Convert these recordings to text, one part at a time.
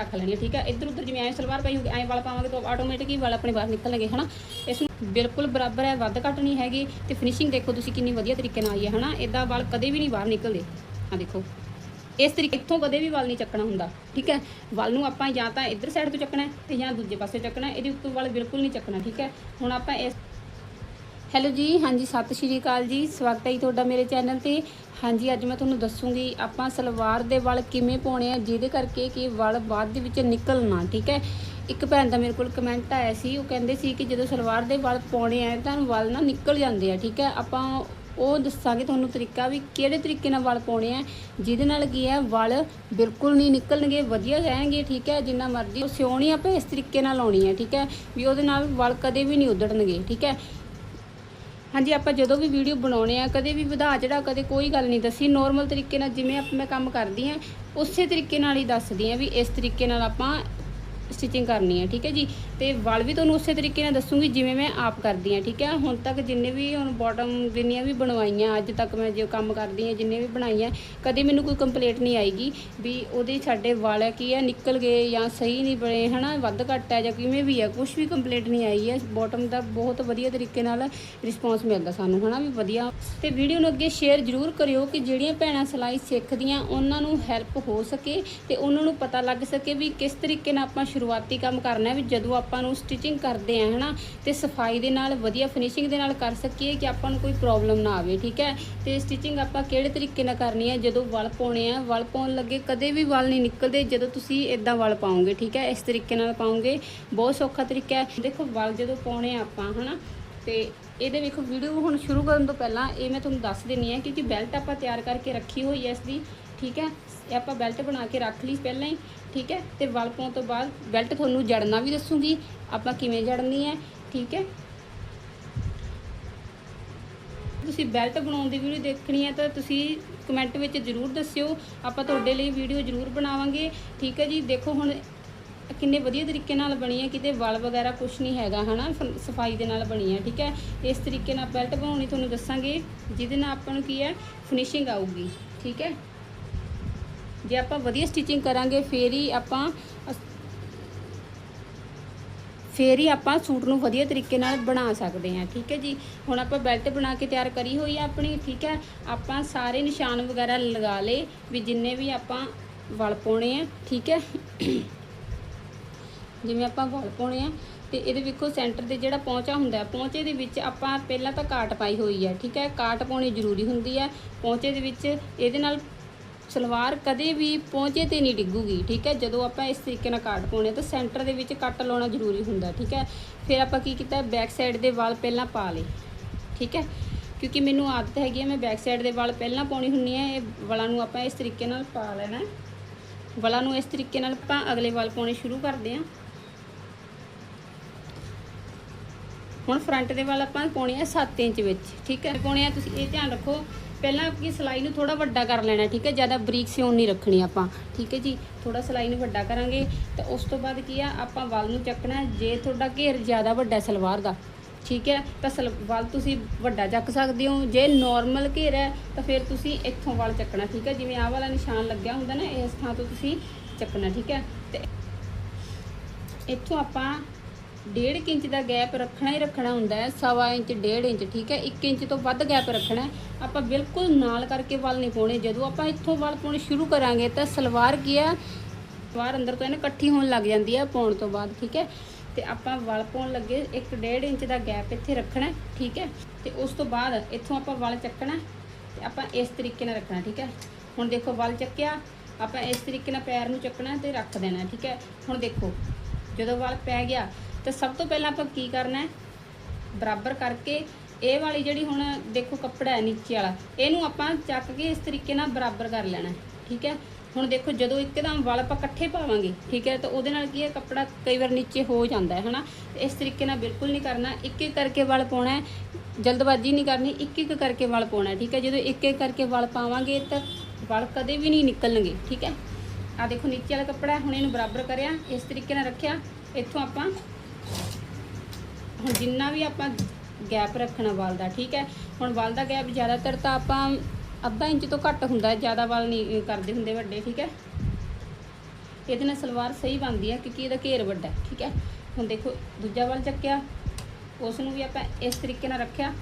ਰੱਖ ਲੈਣੀ ਹੈ ਠੀਕ ਹੈ? ਇੱਧਰ ਉੱਧਰ ਜਿਵੇਂ ਐ ਸਲਵਾਰ ਪਈ ਹੋਊਗੀ, ਐ ਵਾਲ ਪਾਵਾਂਗੇ ਤਾਂ ਆਟੋਮੈਟਿਕ ਹੀ ਵਾਲ ਆਪਣੇ ਬਾਹਰ ਨਿਕਲਣਗੇ, ਹਨਾ? ਇਸ ਨੂੰ ਬਿਲਕੁਲ ਬਰਾਬਰ ਹੈ, ਵੱਧ ਘੱਟ ਨਹੀਂ ਹੈਗੀ ਤੇ ਫਿਨਿਸ਼ਿੰਗ ਦੇਖੋ ਤੁਸੀਂ ਕਿੰਨੀ ਵਧੀਆ ਤਰੀਕੇ ਨਾਲ ਆਈ ਹੈ, ਹਨਾ? ਇਦਾਂ ਵਾਲ ਕਦੇ ਵੀ ਨਹੀਂ ਬਾਹਰ ਨਿਕਲਦੇ। ਆ ਦੇਖੋ, ਇਸ ਤਰੀਕੇ, ਇੱਥੋਂ ਕਦੇ ਵੀ ਵਾਲ ਨਹੀਂ ਚੱਕਣਾ ਹੁੰਦਾ, ਠੀਕ ਹੈ? ਵਾਲ ਨੂੰ ਆਪਾਂ ਜਾਂ ਤਾਂ ਇੱਧਰ ਸਾਈਡ ਤੋਂ ਚੱਕਣਾ ਹੈ ਤੇ ਜਾਂ ਦੂਜੇ ਪਾਸੇ ਚੱਕਣਾ ਇਹਦੇ ਉੱਤੋਂ ਵਾਲ ਬਿਲਕੁਲ ਨਹੀਂ ਚੱਕਣਾ, ਠੀਕ ਹੈ? ਹੁਣ ਆਪਾਂ ਇਸ ਹੈਲੋ ਜੀ, ਹਾਂਜੀ, ਸਤਿ ਸ਼੍ਰੀ ਅਕਾਲ ਜੀ। ਸਵਾਗਤ ਹੈ ਜੀ ਤੁਹਾਡਾ ਮੇਰੇ ਚੈਨਲ ਤੇ। ਹਾਂਜੀ, ਅੱਜ ਮੈਂ ਤੁਹਾਨੂੰ ਦੱਸੂਗੀ ਆਪਾਂ ਸਲਵਾਰ ਦੇ ਵਾਲ ਕਿਵੇਂ ਪਾਉਣੇ ਆ, ਜਿਹਦੇ ਕਰਕੇ ਕਿ ਵਲ ਬਾਅਦ ਦੇ ਵਿੱਚ ਨਿਕਲ ਨਾ ਠੀਕ ਹੈ? ਇੱਕ ਭੈਣ ਦਾ ਮੇਰੇ ਕੋਲ ਕਮੈਂਟ ਆਇਆ ਸੀ, ਉਹ ਕਹਿੰਦੇ ਸੀ ਕਿ ਜਦੋਂ ਸਲਵਾਰ ਦੇ ਵਾਲ ਪਾਉਣੇ ਆ, ਤਾਂ ਵਲ ਨਾ ਨਿਕਲ ਜਾਂਦੇ ਆ, ਠੀਕ ਹੈ? ਆਪਾਂ ਉਹ ਦੱਸਾਂਗੇ ਤੁਹਾਨੂੰ ਤਰੀਕਾ ਵੀ ਕਿਹੜੇ ਤਰੀਕੇ ਨਾਲ ਵਲ ਪਾਉਣੇ ਆ, ਜਿਹਦੇ ਨਾਲ ਕੀ ਹੈ, ਵਲ ਬਿਲਕੁਲ ਨਹੀਂ ਨਿਕਲਣਗੇ, ਵਧੀਆ ਰਹਿਣਗੇ, ਠੀਕ ਹੈ? ਜਿੰਨਾ ਮਰਜ਼ੀ ਉਹ ਸਿਉਣੀ ਆਪਾਂ ਇਸ ਤਰੀਕੇ ਨਾਲ ਲਾਉਣੀ ਹੈ ਠੀਕ ਹੈ? ਵੀ ਉਹਦੇ ਨਾਲ ਵਲ ਕਦੇ ਵੀ ਨਹੀਂ ਉਧੜਨਗੇ, ਠੀਕ ਹੈ? ਹਾਂਜੀ, ਆਪਾਂ ਜਦੋਂ ਵੀ ਵੀਡੀਓ ਬਣਾਉਣੇ ਆ, ਕਦੇ ਵੀ ਵਧਾ ਚੜਾ ਕਦੇ ਕੋਈ ਗੱਲ ਨਹੀਂ ਦੱਸੀ। ਨੋਰਮਲ ਤਰੀਕੇ ਨਾਲ ਜਿਵੇਂ ਆਪ ਮੈਂ ਕੰਮ ਕਰਦੀ ਆ, ਉਸੇ ਤਰੀਕੇ ਨਾਲ ਹੀ ਦੱਸਦੀ ਆ ਵੀ ਇਸ ਤਰੀਕੇ ਨਾਲ ਆਪਾਂ ਸਟਿਚਿੰਗ ਕਰਨੀ ਹੈ ਠੀਕ ਹੈ ਜੀ? ਤੇ ਵਾਲ ਵੀ ਤੁਹਾਨੂੰ ਉਸੇ ਤਰੀਕੇ ਨਾਲ ਦੱਸੂਗੀ ਜਿਵੇਂ ਮੈਂ ਆਪ ਕਰਦੀ ਆ ਠੀਕ ਹੈ? ਹੁਣ ਤੱਕ ਜਿੰਨੇ ਵੀ ਹੁਣ ਬਾਟਮ ਜਿੰਨੀਆਂ ਵੀ ਬਣਵਾਈਆਂ, ਅੱਜ ਤੱਕ ਮੈਂ ਜੋ ਕੰਮ ਕਰਦੀ ਆ ਜਿੰਨੇ ਵੀ ਬਣਾਈਆਂ, ਕਦੇ ਮੈਨੂੰ ਕੋਈ ਕੰਪਲੇਂਟ ਨਹੀਂ ਆਏਗੀ ਵੀ ਉਹਦੇ ਸਾਡੇ ਵਾਲ ਹੈ ਕੀ ਹੈ, ਨਿਕਲ ਗਏ ਜਾਂ ਸਹੀ ਨਹੀਂ ਬਣੇ, ਹਨਾ? ਵੱਧ ਘੱਟ ਹੈ ਜਾਂ ਕਿਵੇਂ ਵੀ ਹੈ ਕੁਝ ਵੀ ਕੰਪਲੇਂਟ ਨਹੀਂ ਆਈ ਹੈ। ਬਾਟਮ ਦਾ ਬਹੁਤ ਵਧੀਆ ਤਰੀਕੇ ਨਾਲ ਰਿਸਪੌਂਸ ਮਿਲਦਾ ਸਾਨੂੰ, ਹਨਾ? ਵੀ ਵਧੀਆ। ਤੇ ਵੀਡੀਓ ਨੂੰ ਅੱਗੇ ਸ਼ੇਅਰ ਜ਼ਰੂਰ ਕਰਿਓ ਕਿ ਜਿਹੜੀਆਂ ਭੈਣਾਂ ਸਿਲਾਈ ਸਿੱਖਦੀਆਂ, ਉਹਨਾਂ ਨੂੰ ਹੈਲਪ ਹੋ ਸਕੇ ਤੇ ਉਹਨਾਂ ਨੂੰ ਪਤਾ ਲੱਗ ਸਕੇ ਵੀ ਕਿਸ ਤਰੀਕੇ ਨਾਲ ਆਪਾਂ ਸ਼ੁਰੂਆਤੀ ਕੰਮ ਕਰਨਾ ਹੈ, ਵੀ ਜਦੋਂ ਆਪਾਂ ਆਪਾਂ ਨੂੰ ਸਟਿਚਿੰਗ ਕਰਦੇ ਆ, ਹਨਾ? ਤੇ ਸਫ਼ਾਈ ਦੇ ਨਾਲ, ਵਧੀਆ ਫਿਨਿਸ਼ਿੰਗ ਦੇ ਨਾਲ ਕਰ ਸਕੀਏ ਕਿ ਆਪਾਂ ਨੂੰ ਕੋਈ ਪ੍ਰੋਬਲਮ ਨਾ ਆਵੇ, ਠੀਕ ਹੈ? ਤੇ ਸਟਿਚਿੰਗ ਆਪਾਂ ਕਿਹੜੇ ਤਰੀਕੇ ਨਾਲ ਕਰਨੀ ਹੈ? ਜਦੋਂ ਵਲ ਪਾਉਣੇ ਆ, ਵਲ ਪਾਉਣ ਲੱਗੇ ਕਦੇ ਵੀ ਵਲ ਨਹੀਂ ਨਿਕਲਦੇ ਜਦੋਂ ਤੁਸੀਂ ਇਦਾਂ ਵਲ ਪਾਉਂਗੇ ਠੀਕ ਹੈ? ਇਸ ਤਰੀਕੇ ਨਾਲ ਪਾਉਂਗੇ ਬਹੁਤ ਸੌਖਾ ਤਰੀਕਾ ਹੈ। ਦੇਖੋ, ਵਲ ਜਦੋਂ ਪਾਉਣੇ ਆ ਆਪਾਂ, ਹਨਾ? ਤੇ ਇਹਦੇ ਵੇਖੋ ਵੀਡੀਓ ਹੁਣ ਸ਼ੁਰੂ ਕਰਨ ਤੋਂ ਪਹਿਲਾਂ ਇਹ ਮੈਂ ਤੁਹਾਨੂੰ ਦੱਸ ਦਿੰਨੀ ਆ, ਕਿਉਂਕਿ ਬੈਲਟ ਆਪਾਂ ਤਿਆਰ ਕਰਕੇ ਰੱਖੀ ਹੋਈ ਹੈ ਇਸ ਦੀ, ਠੀਕ ਹੈ? ਇਹ ਆਪਾਂ ਬੈਲਟ ਬਣਾ ਕੇ ਰੱਖ ਲਈ ਪਹਿਲਾਂ ਹੀ। ਠੀਕ ਹੈ? ਤੇ ਵਲ ਪਾਉਣ ਤੋਂ ਬਾਅਦ ਬੈਲਟ ਤੁਹਾਨੂੰ ਜੜਨਾ ਵੀ ਦੱਸੂਗੀ। ਆਪਾਂ ਕਿਵੇਂ ਜੜਨੀ ਹੈ? ਠੀਕ ਹੈ? ਤੁਸੀਂ ਬੈਲਟ ਬਣਾਉਣ ਦੀ ਵੀਡੀਓ ਦੇਖਣੀ ਹੈ ਤਾਂ ਤੁਸੀਂ ਕਮੈਂਟ ਵਿੱਚ ਜ਼ਰੂਰ ਦੱਸਿਓ। ਆਪਾਂ ਤੁਹਾਡੇ ਲਈ ਵੀਡੀਓ ਜ਼ਰੂਰ ਬਣਾਵਾਂਗੇ। ਠੀਕ ਹੈ ਜੀ? ਦੇਖੋ ਹੁਣ ਕਿੰਨੇ ਵਧੀਆ ਤਰੀਕੇ ਨਾਲ ਬਣੀ ਹੈ। ਕਿਤੇ ਵਲ ਵਗੈਰਾ ਕੁਝ ਨਹੀਂ ਹੈਗਾ, ਹਨਾ? ਫ- ਸਫ਼ਾਈ ਦੇ ਨਾਲ ਬਣੀ ਹੈ, ਠੀਕ ਹੈ? ਇਸ ਤਰੀਕੇ ਨਾਲ ਬੈਲਟ ਬਣਾਉਣੀ ਤੁਹਾਨੂੰ ਦੱਸਾਂਗੇ। ਜਿਹਦੇ ਨਾਲ ਆਪਾਂ ਨੂੰ ਕੀ ਹੈ? ਫਿਨਿਸ਼ਿੰਗ ਆਊਗੀ, ਠੀਕ ਹੈ? ਜੇ ਆਪਾਂ ਵਧੀਆ ਸਟਿਚਿੰਗ ਕਰਾਂਗੇ ਫੇਰ ਹੀ ਆਪਾਂ ਅਸ- ਫੇਰ ਹੀ ਆਪਾਂ ਸੂਟ ਨੂੰ ਵਧੀਆ ਤਰੀਕੇ ਨਾਲ ਬਣਾ ਸਕਦੇ ਹਾਂ ਠੀਕ ਹੈ ਜੀ? ਹੁਣ ਆਪਾਂ ਬੈਲਟ ਬਣਾ ਕੇ ਤਿਆਰ ਕਰੀ ਹੋਈ ਆ ਆਪਣੀ ਠੀਕ ਹੈ? ਆਪਾਂ ਸਾਰੇ ਨਿਸ਼ਾਨ ਵਗੈਰਾ ਲਗਾ ਲਏ ਵੀ ਜਿੰਨੇ ਵੀ ਆਪਾਂ ਵਲ ਪਾਉਣੇ ਆ ਠੀਕ ਹੈ? ਜਿਵੇਂ ਆਪਾਂ ਵਲ ਪਾਉਣੇ ਆ ਤੇ ਇਹਦੇ ਵੇਖੋ ਸੈਂਟਰ ਤੇ ਜਿਹੜਾ ਪੌਂਚਾ ਹੁੰਦਾ ਹੈ, ਪੌਂਚੇ ਦੇ ਵਿੱਚ ਆਪਾਂ ਪਹਿਲਾਂ ਤਾਂ ਕਾਟ ਪਾਈ ਹੋਈ ਹੈ ਠੀਕ ਹੈ? ਕਾਟ ਪਾਉਣੀ ਜ਼ਰੂਰੀ ਹੁੰਦੀ ਹੈ। ਪੌਂਚੇ ਦੇ ਵਿੱਚ ਇਹਦੇ ਨਾਲ ਸਲਵਾਰ ਕਦੇ ਵੀ ਪਹੁੰਚੇ ਤੇ ਨਹੀਂ ਡਿੱਗੂਗੀ, ਠੀਕ ਹੈ? ਜਦੋਂ ਆਪਾਂ ਇਸ ਤਰੀਕੇ ਨਾਲ ਕਾਟ ਪਾਉਣੇ ਤਾਂ ਸੈਂਟਰ ਦੇ ਵਿੱਚ ਕੱਟ ਲਾਉਣਾ ਜ਼ਰੂਰੀ ਹੁੰਦਾ, ਠੀਕ ਹੈ? ਫਿਰ ਆਪਾਂ ਕੀ ਕੀਤਾ, ਬੈਕ ਸਾਈਡ ਦੇ ਵਾਲ ਪਹਿਲਾਂ ਪਾ ਲਏ, ਠੀਕ ਹੈ? ਕਿਉਂਕਿ ਮੈਨੂੰ ਆਦਤ ਹੈਗੀ ਹੈ, ਮੈਂ ਬੈਕ ਸਾਈਡ ਦੇ ਵਾਲ ਪਹਿਲਾਂ ਪਾਉਣੀ ਹੁੰਨੀ ਹੈ, ਇਹ ਵਾਲਾਂ ਨੂੰ ਆਪਾਂ ਇਸ ਤਰੀਕੇ ਨਾਲ ਪਾ ਲੈਣਾ ਵਾਲਾਂ ਨੂੰ ਇਸ ਤਰੀਕੇ ਨਾਲ ਆਪਾਂ ਅਗਲੇ ਵਾਲ ਪਾਉਣੇ ਸ਼ੁਰੂ ਕਰਦੇ ਹਾਂ। ਹੁਣ ਫਰੰਟ ਦੇ ਵਾਲ ਆਪਾਂ ਪਾਉਣੇ ਆ 7 ਇੰਚ ਵਿੱਚ, ਠੀਕ ਹੈ? ਪਾਉਣੇ ਆ, ਤੁਸੀਂ ਇਹ ਧਿਆਨ ਰੱਖੋ ਪਹਿਲਾਂ ਆਪਣੀ ਸਲਾਈ ਨੂੰ ਥੋੜਾ ਵੱਡਾ ਕਰ ਲੈਣਾ, ਠੀਕ ਹੈ? ਜ਼ਿਆਦਾ ਬਰੀਕ ਸਿਉਣ ਨਹੀਂ ਰੱਖਣੀ ਆਪਾਂ, ਠੀਕ ਹੈ ਜੀ? ਥੋੜਾ ਸਲਾਈ ਨੂੰ ਵੱਡਾ ਕਰਾਂਗੇ, ਤਾਂ ਉਸ ਤੋਂ ਬਾਅਦ ਕੀ ਆ, ਆਪਾਂ ਵੱਲ ਨੂੰ ਚੱਕਣਾ, ਜੇ ਤੁਹਾਡਾ ਘੇਰ ਜ਼ਿਆਦਾ ਵੱਡਾ ਸਲਵਾਰ ਦਾ, ਠੀਕ ਹੈ? ਤਾਂ ਸਲ, ਵਾਲ ਤੁਸੀਂ ਵੱਡਾ ਚੱਕ ਸਕਦੇ ਹੋ, ਜੇ ਨਾਰਮਲ ਘੇਰ ਹੈ, ਤਾਂ ਫਿਰ ਤੁਸੀਂ ਇੱਥੋਂ ਵੱਲ ਚੱਕਣਾ, ਠੀਕ ਹੈ? ਜਿਵੇਂ ਆਹ ਵਾਲਾ ਨਿਸ਼ਾਨ ਲੱਗਿਆ ਹੁੰਦਾ ਨਾ, ਇਸ ਥਾਂ ਤੋਂ ਤੁਸੀਂ ਚੱਕਣਾ, ਠੀਕ ਹੈ? ਤੇ ਇੱਥੋਂ ਆਪਾਂ ਡੇਢ ਕੁ ਇੰਚ ਦਾ ਗੈਪ ਰੱਖਣਾ ਹੀ ਰੱਖਣਾ ਹੁੰਦਾ ਹੈ, ਸਵਾ ਇੰਚ, ਡੇਢ ਇੰਚ, ਠੀਕ ਹੈ? 1 ਇੰਚ ਤੋਂ ਵੱਧ ਗੈਪ ਰੱਖਣਾ ਆਪਾਂ ਬਿਲਕੁਲ ਨਾਲ ਕਰਕੇ ਵੱਲ ਨਹੀਂ ਪਾਉਣੇ। ਜਦੋਂ ਆਪਾਂ ਇੱਥੋਂ ਵੱਲ ਪਾਉਣੇ ਸ਼ੁਰੂ ਕਰਾਂਗੇ ਤਾਂ ਸਲਵਾਰ ਕੀ ਆ ਸਲਵਾਰ ਅੰਦਰ ਤੋਂ ਇਹਨੇ ਇਕੱਠੀ ਹੋਣ ਲੱਗ ਜਾਂਦੀ ਹੈ ਪਾਉਣ ਤੋਂ ਬਾਅਦ, ਠੀਕ ਹੈ? ਤੇ ਆਪਾਂ ਵਲ ਪਾਉਣ ਲੱਗੇ 1.5 ਇੰਚ ਦਾ ਗੈਪ ਇੱਥੇ ਰੱਖਣਾ ਠੀਕ ਹੈ? ਤੇ ਉਸ ਤੋਂ ਬਾਅਦ ਇੱਥੋਂ ਆਪਾਂ ਵਲ ਚੱਕਣਾ ਹੈ ਤੇ ਆਪਾਂ ਇਸ ਤਰੀਕੇ ਨਾਲ ਰੱਖਣਾ, ਠੀਕ ਹੈ? ਹੁਣ ਦੇਖੋ ਵੱਲ ਚੱਕਿਆ, ਆਪਾਂ ਇਸ ਤਰੀਕੇ ਨਾਲ ਪੈਰ ਨੂੰ ਚੱਕਣਾ ਤੇ ਰੱਖ ਦੇਣਾ, ਠੀਕ ਹੈ? ਹੁਣ ਦੇਖੋ, ਜਦੋਂ ਵਾਲ ਪੈ ਗਿਆ ਤਾਂ ਸਭ ਤੋਂ ਪਹਿਲਾਂ ਆਪਾਂ ਕੀ ਕਰਨਾ ਹੈ? ਬਰਾਬਰ ਕਰਕੇ ਇਹ ਵਾਲੀ ਜਿਹੜੀ ਹੁਣ ਦੇਖੋ ਕੱਪੜਾ ਹੈ ਨੀਚੇ ਵਾਲਾ, ਇਹਨੂੰ ਆਪਾਂ ਚੱਕ ਕੇ ਇਸ ਤਰੀਕੇ ਨਾਲ ਬਰਾਬਰ ਕਰ ਲੈਣਾ ਠੀਕ ਹੈ? ਹੁਣ ਦੇਖੋ ਜਦੋਂ ਇੱਕਦਮ ਵਲ ਆਪਾਂ ਇਕੱਠੇ ਪਾਵਾਂਗੇ, ਠੀਕ ਹੈ? ਤਾਂ ਉਹਦੇ ਨਾਲ ਕੀ ਹੈ? ਕੱਪੜਾ ਕਈ ਵਾਰ ਨੀਚੇ ਹੋ ਜਾਂਦਾ ਹੈ, ਹਨਾ? ਇਸ ਤਰੀਕੇ ਨਾਲ ਬਿਲਕੁਲ ਨਹੀਂ ਕਰਨਾ ਇੱਕ ਇੱਕ ਕਰਕੇ ਵਲ ਪਾਉਣਾ ਹੈ, ਜਲਦਬਾਜ਼ੀ ਨਹੀਂ ਕਰਨੀ ਇੱਕ ਇੱਕ ਕਰਕੇ ਵਲ ਪਾਉਣਾ ਠੀਕ ਹੈ? ਜਦੋਂ ਇੱਕ ਇੱਕ ਕਰਕੇ ਵਲ ਪਾਵਾਂਗੇ ਤਾਂ ਵਲ ਕਦੇ ਵੀ ਨਹੀਂ ਨਿਕਲਣਗੇ, ਠੀਕ ਹੈ? ਆ ਦੇਖੋ ਨੀਚੇ ਵਾਲਾ ਕੱਪੜਾ ਹੁਣ ਇਹਨੂੰ ਬਰਾਬਰ ਕਰਿਆ, ਇਸ ਤਰੀਕੇ ਨਾਲ ਰੱਖਿਆ, ਇੱਥੋਂ ਆਪਾਂ ਹੁਣ ਜਿੰਨਾ ਵੀ ਆਪਾਂ ਗੈਪ ਰੱਖਣਾ ਵਾਲ ਦਾ, ਠੀਕ ਹੈ? ਹੁਣ ਵਾਲ ਦਾ ਗੈਪ ਜ਼ਿਆਦਾਤਰ ਤਾਂ ਆਪਾਂ ਅੱਧਾ ਇੰਚ ਤੋਂ ਘੱਟ ਹੁੰਦਾ ਜ਼ਿਆਦਾ ਵਾਲ ਨਹੀਂ ਕਰਦੇ ਹੁੰਦੇ ਵੱਡੇ, ਠੀਕ ਹੈ? ਇਹਦੇ ਨਾਲ ਸਲਵਾਰ ਸਹੀ ਬਣਦੀ ਹੈ ਕਿਉਂਕਿ ਇਹਦਾ ਘੇਰ ਵੱਡਾ ਠੀਕ ਹੈ? ਹੁਣ ਦੇਖੋ, ਦੂਜਾ ਵਾਲ ਚੱਕਿਆ, ਉਸ ਨੂੰ ਵੀ ਆਪਾਂ ਇਸ ਤਰੀਕੇ ਨਾਲ ਰੱਖਿਆ,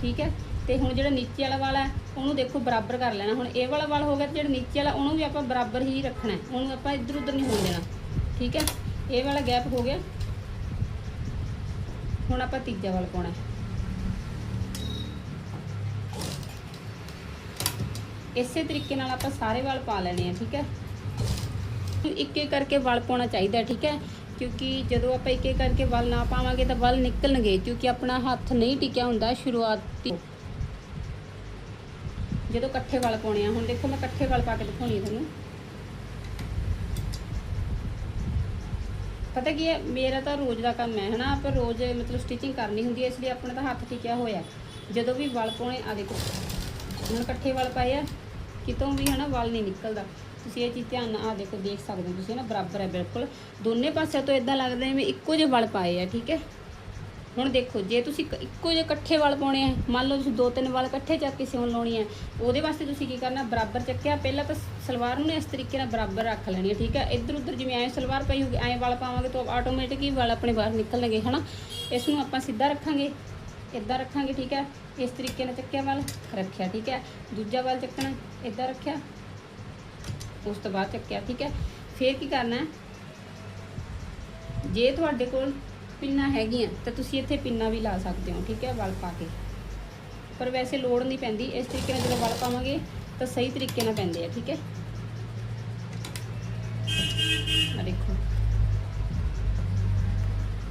ਠੀਕ ਹੈ? ਤੇ ਹੁਣ ਜਿਹੜਾ ਨੀਚੇ ਵਾਲਾ ਵਾਲ ਹੈ, ਉਹਨੂੰ ਦੇਖੋ ਬਰਾਬਰ ਕਰ ਲੈਣਾ। ਹੁਣ ਇਹ ਵਾਲਾ ਵਾਲ ਹੋ ਗਿਆ ਤੇ ਜਿਹੜਾ ਨੀਚੇ ਵਾਲਾ, ਉਹਨੂੰ ਵੀ ਆਪਾਂ ਬਰਾਬਰ ਹੀ ਰੱਖਣਾ ਉਹਨੂੰ ਆਪਾਂ ਇੱਧਰ ਉੱਧਰ ਨਹੀਂ ਹੋਣ ਦੇਣਾ, ਠੀਕ ਹੈ? ਇਹ ਵਾਲਾ ਗੈਪ ਹੋ ਗਿਆ। ਹੁਣ ਆਪਾਂ ਤੀਜਾ ਵਾਲ ਪਾਉਣਾ ਇਸੇ ਤਰੀਕੇ ਨਾਲ ਆਪਾਂ ਸਾਰੇ ਵਾਲ ਪਾ ਲੈਣੇ ਆ, ਠੀਕ ਹੈ? ਇੱਕ ਇੱਕ ਕਰਕੇ ਵਾਲ ਪਾਉਣਾ ਚਾਹੀਦਾ, ਠੀਕ ਹੈ? ਕਿਉਂਕਿ ਜਦੋਂ ਆਪਾਂ ਇੱਕ ਇੱਕ ਕਰਕੇ ਵਾਲ ਨਾ ਪਾਵਾਂਗੇ ਤਾਂ ਵਾਲ ਨਿਕਲਣਗੇ, ਕਿਉਂਕਿ ਆਪਣਾ ਹੱਥ ਨਹੀਂ ਟਿਕਿਆ ਹੁੰਦਾ ਸ਼ੁਰੂਆਤੀ। ਜਦੋਂ ਇਕੱਠੇ ਵਾਲ ਪਾਉਣੇ ਆ, ਹੁਣ ਦੇਖੋ ਮੈਂ ਇਕੱਠੇ ਵਾਲ ਪਾ ਕੇ ਦਿਖਾਉਣੀ ਤੁਹਾਨੂੰ। ਪਤਾ ਕੀ ਹੈ, ਮੇਰਾ ਤਾਂ ਰੋਜ਼ ਦਾ ਕੰਮ ਹੈ, ਹਨਾ? ਆਪਾਂ ਰੋਜ਼ ਮਤਲਬ ਸਟਿਚਿੰਗ ਕਰਨੀ ਹੁੰਦੀ ਹੈ, ਇਸ ਲਈ ਆਪਣਾ ਤਾਂ ਹੱਥ ਟਿਕਿਆ ਹੋਇਆ ਜਦੋਂ ਵੀ ਵਾਲ ਪਾਉਣੇ ਆ ਦੇਖੋ, ਹੁਣ ਇਕੱਠੇ ਵਾਲ ਪਾਏ ਆ, ਕਿਤੋਂ ਵੀ, ਹਨਾ, ਵਲ ਨਹੀਂ ਨਿਕਲਦਾ। ਤੁਸੀਂ ਇਹ ਚੀਜ਼ ਧਿਆਨ ਨਾਲ ਆ ਦੇਖੋ, ਦੇਖ ਸਕਦੇ ਹੋ ਤੁਸੀਂ ਨਾ ਬਰਾਬਰ ਹੈ, ਬਿਲਕੁਲ। ਦੋਨੇ ਪਾਸਿਆਂ ਤੋਂ ਇਦਾਂ ਲੱਗਦਾ ਜਿਵੇਂ ਇੱਕੋ ਜਿਹੇ ਵਲ ਪਾਏ ਆ, ਠੀਕ ਹੈ? ਹੁਣ ਦੇਖੋ, ਜੇ ਤੁਸੀਂ ਇੱਕੋ ਜਿਹੇ ਇਕੱਠੇ ਵਾਲ ਪਾਉਣੇ ਆ, ਮੰਨ ਲਓ ਤੁਸੀਂ ਦੋ ਤਿੰਨ ਵਾਲ ਇਕੱਠੇ ਚੱਕ ਕੇ ਸਿਉਣ ਲਾਉਣੀ ਹੈ ਉਹਦੇ ਵਾਸਤੇ ਤੁਸੀਂ ਕੀ ਕਰਨਾ, ਬਰਾਬਰ ਚੱਕਿਆ, ਪਹਿਲਾਂ ਤਾਂ ਸਲਵਾਰ ਨੂੰ ਨਾ ਇਸ ਤਰੀਕੇ ਨਾਲ ਬਰਾਬਰ ਰੱਖ ਲੈਣੀ ਹੈ ਠੀਕ ਹੈ ਇੱਧਰ ਉੱਧਰ ਜਿਵੇਂ ਐਂ ਸਲਵਾਰ ਪਈ ਹੋਊਗੀ, ਐਂ ਵਾਲ ਪਾਵਾਂਗੇ ਤਾਂ ਆਟੋਮੈਟਿਕ ਹੀ ਵਾਲ ਆਪਣੇ ਬਾਹਰ ਨਿਕਲਣਗੇ ਹਨਾ? ਇਸ ਨੂੰ ਆਪਾਂ ਸਿੱਧਾ ਰੱਖਾਂਗੇ ਇੱਦਾਂ ਰੱਖਾਂਗੇ, ਠੀਕ ਹੈ ਇਸ ਤਰੀਕੇ ਨਾਲ ਚੱਕਿਆ ਵਾਲ, ਰੱਖਿਆ, ਠੀਕ ਹੈ ਦੂਜਾ ਵਾਲ ਚੱਕਣਾ ਇੱਦਾਂ ਰੱਖਿਆ, ਉਸ ਤੋਂ ਬਾਅਦ ਚੱਕਿਆ, ਠੀਕ ਹੈ ਫੇਰ ਕੀ ਕਰਨਾ, ਜੇ ਤੁਹਾਡੇ ਕੋਲ ਪਿੰਨਾ ਹੈਗੀਆਂ, ਤਾਂ ਤੁਸੀਂ ਇੱਥੇ ਪਿੰਨਾ ਵੀ ਲਾ ਸਕਦੇ ਹੋ, ਠੀਕ ਹੈ, ਵਲ ਪਾ ਕੇ। ਪਰ ਵੈਸੇ ਲੋੜ ਨਹੀਂ ਪੈਂਦੀ, ਇਸ ਤਰੀਕੇ ਨਾਲ ਜਦੋਂ ਵਲ ਪਾਵਾਂਗੇ, ਤਾਂ ਸਹੀ ਤਰੀਕੇ ਨਾਲ ਪੈਂਦੇ ਆ, ਠੀਕ ਹੈ। ਆ ਦੇਖੋ।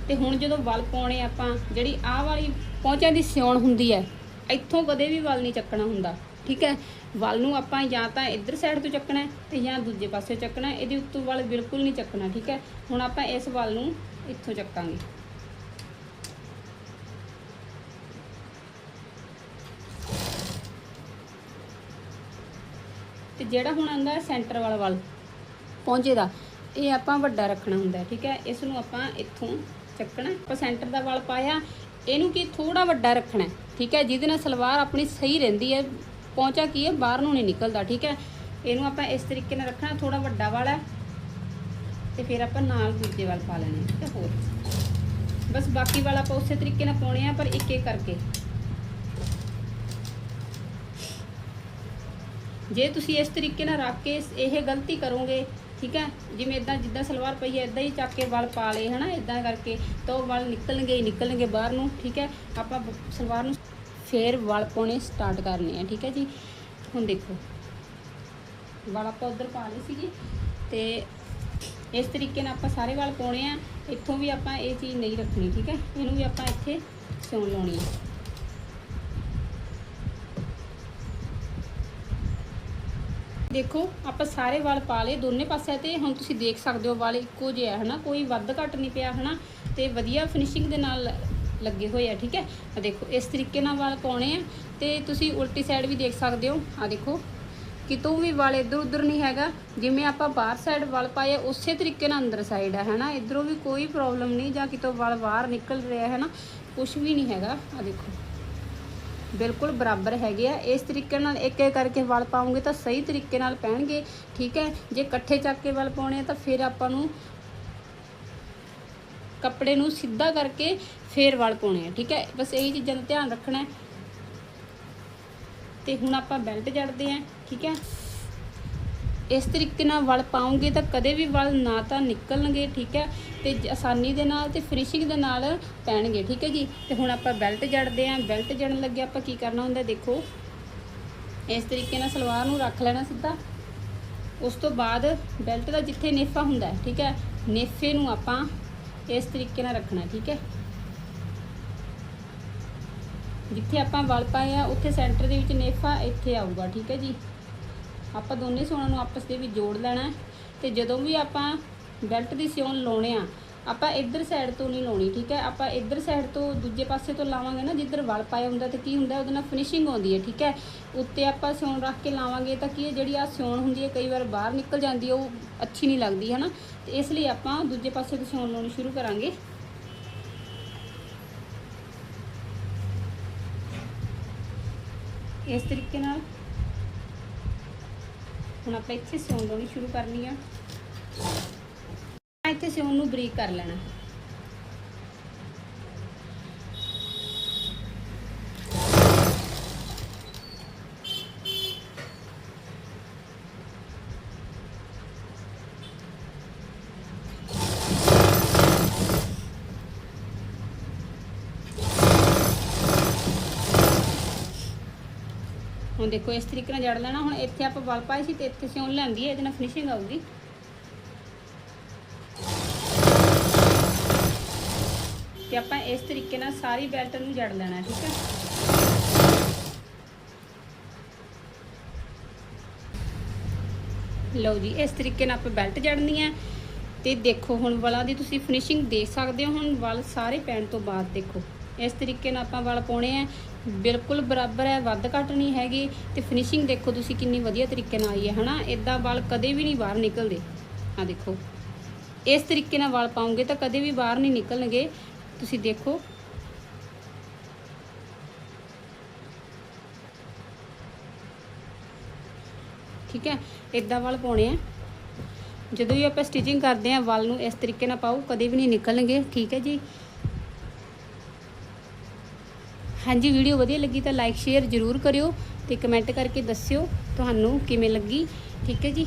ਤੇ ਹੁਣ ਜਦੋਂ ਵਲ ਪਾਉਣੇ ਆਪਾਂ, ਜਿਹੜੀ ਆਹ ਵਾਲੀ ਪਹੁੰਚਿਆਂ ਦੀ ਸਿਉਣ ਹੁੰਦੀ ਹੈ, ਇੱਥੋਂ ਕਦੇ ਵੀ ਵਲ ਨਹੀਂ ਚੱਕਣਾ ਹੁੰਦਾ, ਠੀਕ ਹੈ। ਵਲ ਨੂੰ ਆਪਾਂ ਜਾਂ ਤਾਂ ਇੱਧਰ ਸਾਈਡ ਤੋਂ ਚੱਕਣਾ ਤੇ ਜਾਂ ਦੂਜੇ ਪਾਸੇ ਚੱਕਣਾ ਇਹਦੇ ਉੱਤੋਂ ਵਲ ਬਿਲਕੁਲ ਨਹੀਂ ਚੱਕਣਾ, ਠੀਕ ਹੈ। ਹੁਣ ਆਪਾਂ ਇਸ ਵਲ ਨੂੰ ਇੱਥੋਂ ਚੱਕਾਂਗੇ। ਤੇ ਜਿਹੜਾ ਹੁਣ ਆਂਦਾ ਸੈਂਟਰ ਵਾਲਾ ਵੱਲ ਪਹੁੰਚੇ ਦਾ, ਇਹ ਆਪਾਂ ਵੱਡਾ ਰੱਖਣਾ ਹੁੰਦਾ ਠੀਕ ਹੈ? ਇਸ ਨੂੰ ਆਪਾਂ ਇੱਥੋਂ ਚੱਕਣਾ ਆਪਾਂ ਸੈਂਟਰ ਦਾ ਵੱਲ ਪਾਇਆ, ਇਹਨੂੰ ਕੀ ਥੋੜਾ ਵੱਡਾ ਰੱਖਣਾ ਠੀਕ ਹੈ? ਜਿਹਦੇ ਨਾਲ ਸਲਵਾਰ ਆਪਣੀ ਸਹੀ ਰਹਿੰਦੀ ਹੈ ਪਹੁੰਚਾ ਕੀ ਹੈ? ਬਾਹਰ ਨੂੰ ਨਹੀਂ ਨਿਕਲਦਾ, ਠੀਕ ਹੈ? ਇਹਨੂੰ ਆਪਾਂ ਇਸ ਤਰੀਕੇ ਨਾਲ ਰੱਖਣਾ ਥੋੜਾ ਵੱਡਾ ਵਾਲਾ ਹੈ, ਤੇ ਫਿਰ ਆਪਾਂ ਨਾਲ ਦੂਜੇ ਵੱਲ ਪਾ ਲੈਣੇ, ਠੀਕ ਹੈ? ਹੋਰ। ਬਸ ਬਾਕੀ ਵਾਲਾ ਆਪਾਂ ਉਸੇ ਤਰੀਕੇ ਨਾਲ ਪਾਉਣੇ ਆ, ਪਰ ਇੱਕ ਇੱਕ ਕਰਕੇ। ਜੇ ਤੁਸੀਂ ਇਸ ਤਰੀਕੇ ਨਾਲ ਰੱਖ ਕੇ ਇਹ ਗਲਤੀ ਕਰੋਗੇ, ਠੀਕ ਹੈ, ਜਿਵੇਂ ਇਦਾਂ ਜਿੱਦਾਂ ਸਲਵਾਰ ਪਈ ਹੈ ਇਦਾਂ ਹੀ ਚੱਕ ਕੇ ਵਲ ਪਾ ਲਏ, ਹਨਾ ਇਦਾਂ ਕਰਕੇ, ਤਾਂ ਉਹ ਵਲ ਨਿਕਲਣਗੇ ਹੀ ਨਿਕਲਣਗੇ ਬਾਹਰ ਨੂੰ, ਠੀਕ ਹੈ, ਆਪਾਂ ਬ- ਸਲਵਾਰ ਨੂੰ ਫੇਰ ਵਲ ਪਾਉਣੇ ਸਟਾਰਟ ਕਰਨੇ ਆ, ਠੀਕ ਹੈ ਜੀ। ਹੁਣ ਦੇਖੋ ਵਲ ਆਪਾਂ ਉਧਰ ਪਾ ਲਏ ਸੀਗੇ, ਤੇ ਇਸ ਤਰੀਕੇ ਨਾਲ ਆਪਾਂ ਸਾਰੇ ਵਾਲ ਪਾਉਣੇ ਆ, ਇੱਥੋਂ ਵੀ ਆਪਾਂ ਇਹ ਚੀਜ਼ ਨਹੀਂ ਰੱਖਣੀ, ਠੀਕ ਹੈ, ਇਹਨੂੰ ਵੀ ਆਪਾਂ ਇੱਥੇ ਸਿਉਣ ਲਾਉਣੀ ਹੈ। ਦੇਖੋ ਆਪਾਂ ਸਾਰੇ ਵਾਲ ਪਾ ਲਏ ਦੋਨੇ ਪਾਸਿਆਂ ਤੇ ਹੁਣ ਤੁਸੀਂ ਦੇਖ ਸਕਦੇ ਹੋ ਵਾਲ ਇੱਕੋ ਜਿਹਾ ਹੈ ਹਨਾ? ਕੋਈ ਵੱਧ ਘੱਟ ਨਹੀਂ ਪਿਆ ਹਨਾ? ਤੇ ਵਧੀਆ ਫਿਨਿਸ਼ਿੰਗ ਦੇ ਨਾਲ ਲੱਗੇ ਹੋਏ ਆ ਠੀਕ ਹੈ? ਆ ਦੇਖੋ ਇਸ ਤਰੀਕੇ ਨਾਲ ਵਾਲ ਪਾਉਣੇ ਆ ਤੇ ਤੁਸੀਂ ਉਲਟੀ ਸਾਈਡ ਵੀ ਦੇਖ ਸਕਦੇ ਹੋ। ਆ ਦੇਖੋ ਕਿਤੋਂ ਵੀ ਵਾਲ ਇੱਧਰ ਉੱਧਰ ਨਹੀਂ ਹੈਗਾ। ਜਿਵੇਂ ਆਪਾਂ ਬਾਹਰ ਸਾਈਡ ਵਾਲ ਪਾਏ ਆ, ਉਸੇ ਤਰੀਕੇ ਨਾਲ ਅੰਦਰ ਸਾਈਡ ਹੈ ਹਨਾ? ਇਧਰੋਂ ਵੀ ਕੋਈ ਪ੍ਰੋਬਲਮ ਨਹੀਂ ਜਾਂ ਕਿਤੋਂ ਵਾਲ ਬਾਹਰ ਨਿਕਲ ਰਿਹਾ ਹੈ ਨਾ ਕੁਝ ਵੀ ਨਹੀਂ ਹੈਗਾ ਆ ਦੇਖੋ। ਬਿਲਕੁਲ ਬਰਾਬਰ ਹੈਗੇ ਆ। ਇਸ ਤਰੀਕੇ ਨਾਲ ਇੱਕ ਇੱਕ ਕਰਕੇ ਵਲ ਪਾਉਂਗੇ ਤਾਂ ਸਹੀ ਤਰੀਕੇ ਨਾਲ ਪੈਣਗੇ, ਠੀਕ ਹੈ? ਜੇ ਇਕੱਠੇ ਚੱਕ ਕੇ ਵਾਲ ਪਾਉਣੇ ਆ ਤਾਂ ਫਿਰ ਆਪਾਂ ਨੂੰ ਕੱਪੜੇ ਨੂੰ ਸਿੱਧਾ ਕਰਕੇ ਫੇਰ ਵਲ ਪਾਉਣੇ ਆ, ਠੀਕ ਹੈ? ਬਸ ਇਹੀ ਚੀਜ਼ਾਂ ਦਾ ਧਿਆਨ ਰੱਖਣਾ ਹੈ। ਤੇ ਹੁਣ ਆਪਾਂ ਬੈਲਟ ਜੜਦੇ ਆ ਠੀਕ ਹੈ? ਇਸ ਤਰੀਕੇ ਨਾਲ ਵਲ ਪਾਉਂਗੇ ਤਾਂ ਕਦੇ ਵੀ ਵਲ ਨਾ ਤਾਂ ਨਿਕਲਣਗੇ, ਠੀਕ ਹੈ? ਤੇ ਆਸਾਨੀ ਦੇ ਨਾਲ ਤੇ ਫਿਨਿਸ਼ਿੰਗ ਦੇ ਨਾਲ ਪੈਣਗੇ, ਠੀਕ ਹੈ ਜੀ? ਤੇ ਹੁਣ ਆਪਾਂ ਬੈਲਟ ਜੜਦੇ ਆਂ ਬੈਲਟ ਜੜਨ ਲੱਗੇ ਆਪਾਂ ਕੀ ਕਰਨਾ ਹੁੰਦਾ ਦੇਖੋ। ਇਸ ਤਰੀਕੇ ਨਾਲ ਸਲਵਾਰ ਨੂੰ ਰੱਖ ਲੈਣਾ ਸਿੱਧਾ। ਉਸ ਤੋਂ ਬਾਅਦ ਬੈਲਟ ਦਾ ਜਿੱਥੇ ਨੇਫਾ ਹੁੰਦਾ ਠੀਕ ਹੈ? ਨੇਫੇ ਨੂੰ ਆਪਾਂ ਇਸ ਤਰੀਕੇ ਨਾਲ ਰੱਖਣਾ, ਠੀਕ ਹੈ? ਜਿੱਥੇ ਆਪਾਂ ਵਲ ਪਾਏ ਆ ਉੱਥੇ ਸੈਂਟਰ ਦੇ ਵਿੱਚ ਨੇਫਾ ਇੱਥੇ ਆਊਗਾ, ਠੀਕ ਹੈ ਜੀ? ਆਪਾਂ ਦੋਨੇ ਸਿਉਣਾਂ ਨੂੰ ਆਪਸ ਦੇ ਵਿੱਚ ਜੋੜ ਲੈਣਾ ਹੈ ਤੇ ਜਦੋਂ ਵੀ ਆਪਾਂ ਬੈਲਟ ਦੀ ਸਿਉਣ ਲਾਉਣੇ ਆ, ਆਪਾਂ ਇੱਧਰ ਸਾਈਡ ਤੋਂ ਨਹੀਂ ਲਾਉਣੀ, ਠੀਕ ਹੈ? ਆਪਾਂ ਇੱਧਰ ਸਾਈਡ ਤੋਂ ਦੂਜੇ ਪਾਸੇ ਤੋਂ ਲਾਵਾਂਗੇ ਨਾ, ਜਿੱਧਰ ਵਲ ਪਾਇਆ ਹੁੰਦਾ ਤੇ ਕੀ ਹੁੰਦਾ, ਉਹਦੇ ਨਾਲ ਫਿਨਿਸ਼ਿੰਗ ਆਉਂਦੀ ਹੈ, ਠੀਕ ਹੈ? ਉੱਤੇ ਆਪਾਂ ਸਿਉਣ ਰੱਖ ਕੇ ਲਾਵਾਂਗੇ ਤਾਂ ਕੀ ਜਿਹੜੀ ਆ ਸਿਉਣ ਹੁੰਦੀ ਹੈ, ਕਈ ਵਾਰ ਬਾਹਰ ਨਿਕਲ ਜਾਂਦੀ ਹੈ, ਉਹ ਅੱਛੀ ਨਹੀਂ ਲੱਗਦੀ, ਹੈ ਨਾ? ਤੇ ਇਸ ਲਈ ਆਪਾਂ ਦੂਜੇ ਪਾਸੇ ਤੋਂ ਸਿਉਣ ਲਾਉਣੀ ਸ਼ੁਰੂ ਕਰਾਂਗੇ। ਇਸ ਤਰੀਕੇ ਨਾਲ ਹੁਣ ਆਪਾਂ ਇੱਥੇ ਸਿਉਣ ਲਾਉਣੀ ਸ਼ੁਰੂ ਕਰਨੀ ਆ। ਇੱਥੇ ਸਿਉਣ ਨੂੰ ਬਰੀਕ ਕਰ ਲੈਣਾ। ਦੇਖੋ, ਇਸ ਤਰੀਕੇ ਨਾਲ ਜੜ ਲੈਣਾ। ਹੁਣ ਇੱਥੇ ਆਪਾਂ ਵਲ ਪਾਏ ਸੀ ਤੇ ਇੱਥੇ ਸਿਉਣ ਲੈਂਦੀ ਹੈ, ਇਹਦੇ ਨਾਲ ਫਿਨਿਸ਼ਿੰਗ ਆਊਗੀ। ਤੇ ਆਪਾਂ ਇਸ ਤਰੀਕੇ ਨਾਲ ਸਾਰੀ ਬੈਲਟ ਨੂੰ ਜੜ ਲੈਣਾ, ਠੀਕ ਹੈ? ਲਓ ਜੀ, ਇਸ ਤਰੀਕੇ ਨਾਲ ਆਪਾਂ ਬੈਲਟ ਜੜਨੀ ਹੈ। ਤੇ ਦੇਖੋ, ਹੁਣ ਵਲਾਂ ਦੀ ਤੁਸੀਂ ਫਿਨਿਸ਼ਿੰਗ ਦੇਖ ਸਕਦੇ ਹੋ। ਹੁਣ ਵਲ ਸਾਰੇ ਪੈਣ ਤੋਂ ਬਾਅਦ ਦੇਖੋ। ਇਸ ਤਰੀਕੇ ਨਾਲ ਆਪਾਂ ਵਾਲ ਪਾਉਣੇ ਆ। ਬਿਲਕੁਲ ਬਰਾਬਰ ਹੈ, ਵੱਧ ਘੱਟ ਨਹੀਂ ਹੈਗੀ। ਤੇ ਫਿਨਿਸ਼ਿੰਗ ਦੇਖੋ ਤੁਸੀਂ ਕਿੰਨੀ ਵਧੀਆ ਤਰੀਕੇ ਨਾਲ ਆਈ ਹੈ, ਹਨਾ? ਇਦਾਂ ਵਾਲ ਕਦੇ ਵੀ ਨਹੀਂ ਬਾਹਰ ਨਿਕਲਦੇ। ਆ ਦੇਖੋ। ਇਸ ਤਰੀਕੇ ਨਾਲ ਵਾਲ ਪਾਉਂਗੇ ਤਾਂ ਕਦੇ ਵੀ ਬਾਹਰ ਨਹੀਂ ਨਿਕਲਣਗੇ। ਤੁਸੀਂ ਦੇਖੋ। ਠੀਕ ਹੈ? ਇਦਾਂ ਵਾਲ ਪਾਉਣੇ ਆ। ਜਦੋਂ ਵੀ ਆਪਾਂ ਸਟਿਚਿੰਗ ਕਰਦੇ ਆ, ਵਲ ਨੂੰ ਇਸ ਤਰੀਕੇ ਨਾਲ ਪਾਓ, ਕਦੇ ਵੀ ਨਹੀਂ ਨਿਕਲਣਗੇ। ਠੀਕ ਹੈ ਜੀ? ਹਾਂਜੀ ਵੀਡੀਓ ਵਧੀਆ ਲੱਗੀ ਤਾਂ ਲਾਈਕ ਸ਼ੇਅਰ ਜ਼ਰੂਰ ਕਰਿਓ ਤੇ ਕਮੈਂਟ ਕਰਕੇ ਦੱਸਿਓ ਤੁਹਾਨੂੰ ਕਿਵੇਂ ਲੱਗੀ। ਠੀਕ ਹੈ ਜੀ?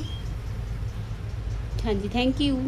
ਹਾਂਜੀ ਥੈਂਕ ਯੂ